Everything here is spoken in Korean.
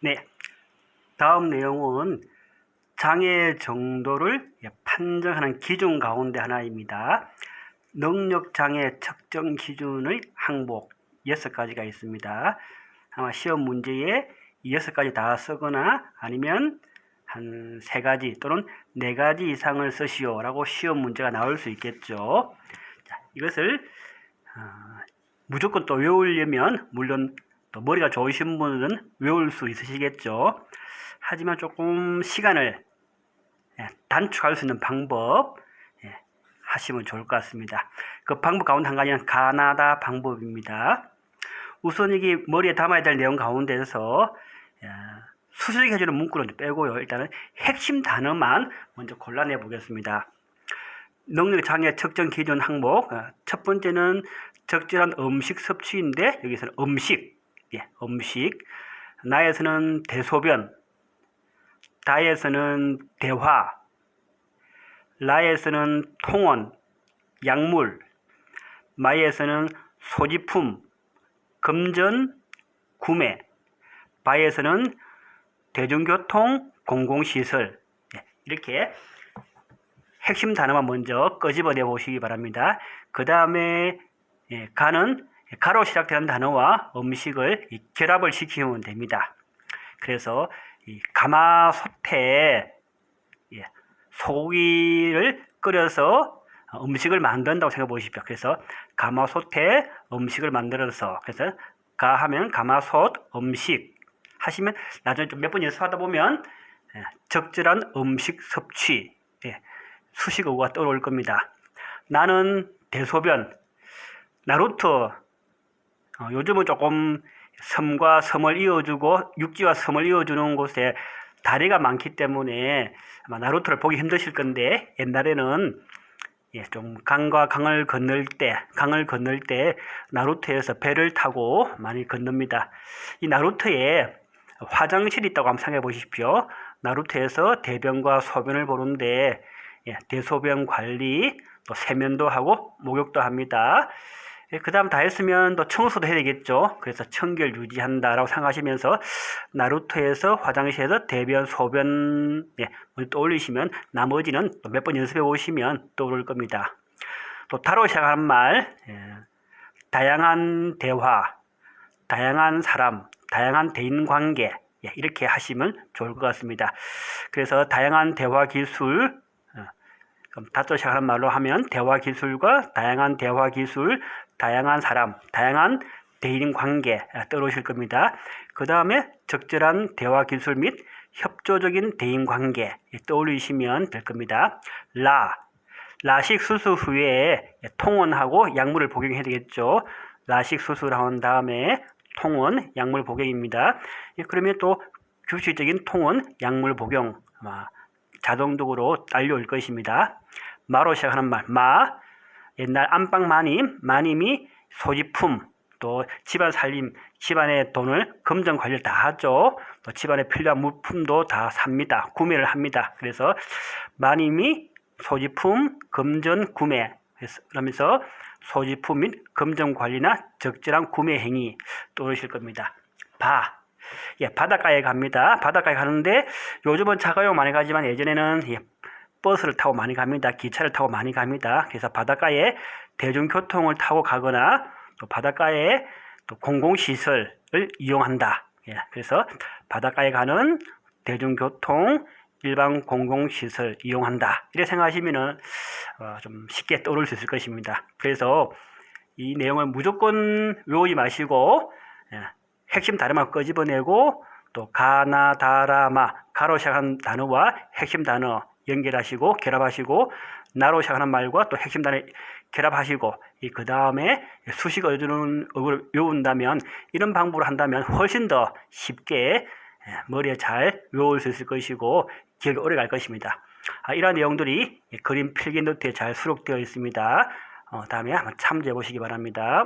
네. 다음 내용은 장애 정도를 판정하는 기준 가운데 하나입니다. 능력 장애 측정 기준의 항목 6가지가 있습니다. 아마 시험 문제에 이 6가지 다 쓰거나 아니면 한 3가지 또는 4가지 이상을 쓰시오 라고 시험 문제가 나올 수 있겠죠. 자, 이것을 어, 무조건 또 외우려면 물론 또 머리가 좋으신 분은 외울 수 있으시겠죠. 하지만 조금 시간을 예, 단축할 수 있는 방법 예, 하시면 좋을 것 같습니다. 그 방법 가운데 한 가지는 가나다 방법입니다. 우선 이게 머리에 담아야 될 내용 가운데서 예, 수식해주는 문구는 빼고요. 일단은 핵심 단어만 먼저 골라내 보겠습니다. 능력 장애 측정 기준 항목 어, 첫 번째는 적절한 음식 섭취인데 여기서는 음식 예, 음식. 나에서는 대소변. 다에서는 대화. 라에서는 통원 약물. 마에서는 소지품 금전 구매. 바에서는 대중교통 공공시설. 예, 이렇게 핵심 단어만 먼저 끄집어내 보시기 바랍니다. 그 다음에 예, 가는 가로 시작되는 단어와 음식을 이 결합을 시키면 됩니다. 그래서 이 가마솥에 예, 소고기를 끓여서 음식을 만든다고 생각해 보십시오. 그래서 가마솥에 음식을 만들어서 그래서 가 하면 가마솥 음식 하시면 나중에 좀 몇 번 연습하다 보면 예, 적절한 음식 섭취 예, 수식어가 떠올 겁니다. 나는 대소변 나루토 어, 요즘은 조금 섬과 섬을 이어주고 육지와 섬을 이어주는 곳에 다리가 많기 때문에 아마 나루토를 보기 힘드실 건데 옛날에는 예, 좀 강과 강을 건널 때, 강을 건널 때 나루토에서 배를 타고 많이 건넙니다. 이 나루토에 화장실이 있다고 한번 생각해 보십시오. 나루토에서 대변과 소변을 보는데 예, 대소변 관리, 또 세면도 하고 목욕도 합니다. 예, 그 다음 다 했으면 또 청소도 해야 되겠죠. 그래서 청결 유지한다라고 생각하시면서 나루토에서 화장실에서 대변, 소변 예, 떠올리시면 나머지는 또몇번 연습해 보시면 떠오를 겁니다. 또 다로 시작하는 말, 예, 다양한 대화, 다양한 사람, 다양한 대인 관계 예, 이렇게 하시면 좋을 것 같습니다. 그래서 다양한 대화 기술 다로 시작하는 말로 하면 대화 기술과 다양한 대화 기술, 다양한 사람, 다양한 대인 관계 떠오르실 겁니다. 그 다음에 적절한 대화 기술 및 협조적인 대인 관계 떠올리시면 될 겁니다. 라, 라식 수술 후에 통원하고 약물을 복용해야 되겠죠. 라식 수술한 다음에 통원, 약물 복용입니다. 예, 그러면 또 규칙적인 통원, 약물 복용 아마 자동적으로 딸려올 것입니다. 마로 시작하는 말, 마, 옛날 안방 마님, 마님이 소지품, 또 집안 살림, 집안의 돈을 금전 관리를 다 하죠. 또 집안에 필요한 물품도 다 삽니다. 구매를 합니다. 그래서 마님이 소지품, 금전 구매, 그러면서 소지품 및 금전 관리나 적절한 구매 행위 떠오르실 겁니다. 바, 예, 바닷가에 갑니다. 바닷가에 가는데 요즘은 차가용 많이 가지만 예전에는 예, 버스를 타고 많이 갑니다. 기차를 타고 많이 갑니다. 그래서 바닷가에 대중교통을 타고 가거나 또 바닷가에 또 공공시설을 이용한다. 예, 그래서 바닷가에 가는 대중교통 일반 공공시설 이용한다. 이렇게 생각하시면은 어, 좀 쉽게 떠오를 수 있을 것입니다. 그래서 이 내용을 무조건 외우지 마시고 예, 핵심 단어만 끄집어내고 또 가나다라마 가로 시작한 단어와 핵심 단어 연결하시고 결합하시고 나로 시작하는 말과 또 핵심 단어 결합하시고 그 다음에 수식 어주는 어를 외운다면 이런 방법으로 한다면 훨씬 더 쉽게 예, 머리에 잘 외울 수 있을 것이고 기억이 오래 갈 것입니다. 아, 이러한 내용들이 그림 필기 노트에 잘 수록되어 있습니다. 어, 다음에 한번 참조해 보시기 바랍니다.